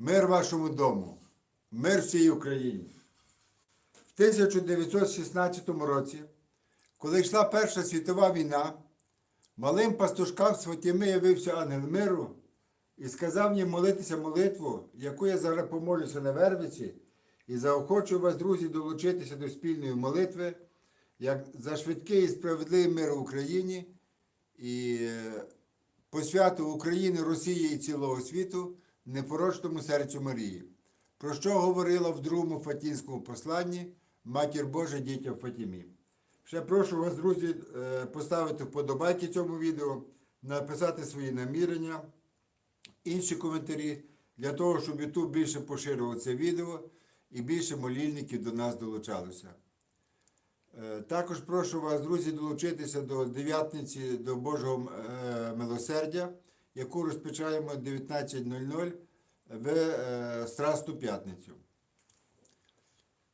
Мир вашому дому, мир всій Україні. В 1916 році, коли йшла Перша світова війна, малим пастушкам з Фатіми явився ангел миру і сказав їм молитися молитву, яку я зараз помолюся на Вервиці, і заохочую вас, друзі, долучитися до спільної молитви як за швидкий і справедливий мир в Україні і е, посвяту України, Росії і цілого світу непорочному серцю Марії, про що говорила в другому Фатінському посланні Матір Божа дітям Фатімі. Ще прошу вас, друзі, е, поставити вподобайки цьому відео, написати свої намірення, інші коментарі, для того, щоб YouTube більше поширював це відео і більше молільників до нас долучалося. Е, Також прошу вас, друзі, долучитися до дев'ятниці до Божого е, милосердя, яку розпочаємо 19.00 в е, Страсту П'ятницю.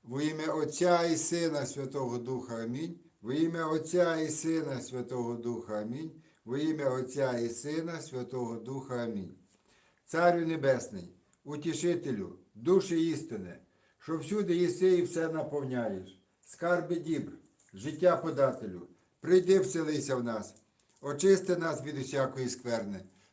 Во ім'я Отця і Сина Святого Духа Амінь. Во ім'я Отця і Сина Святого Духа Амінь. Во ім'я Отця і Сина Святого Духа Амінь. Царю Небесний, утішителю, душі істини, що всюди єси і все наповняєш, скарби дібр, життя подателю, прийди вселися в нас, очисти нас від усякої скверни,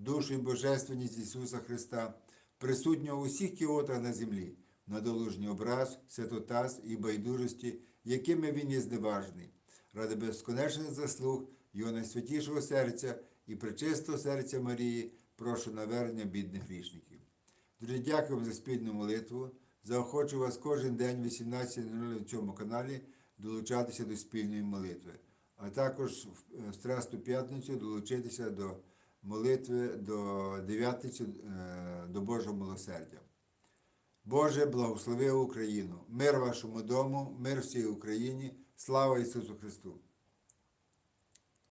душу і божественність Ісуса Христа, присутнього у всіх кіотах на землі, на долужній образ, святотаз і байдужості, якими він є зневажний, ради безконечних заслуг Його найсвятішого серця і пречистого серця Марії, прошу навернення бідних грішників. Дуже вам за спільну молитву. Заохочу вас кожен день 18.00 на цьому каналі долучатися до спільної молитви, а також в Страсту п'ятницю долучитися до молитви до дев'ятниці е, до Божого милосердя. Боже, благослови Україну, мир вашому дому, мир всій Україні, слава Ісусу Христу!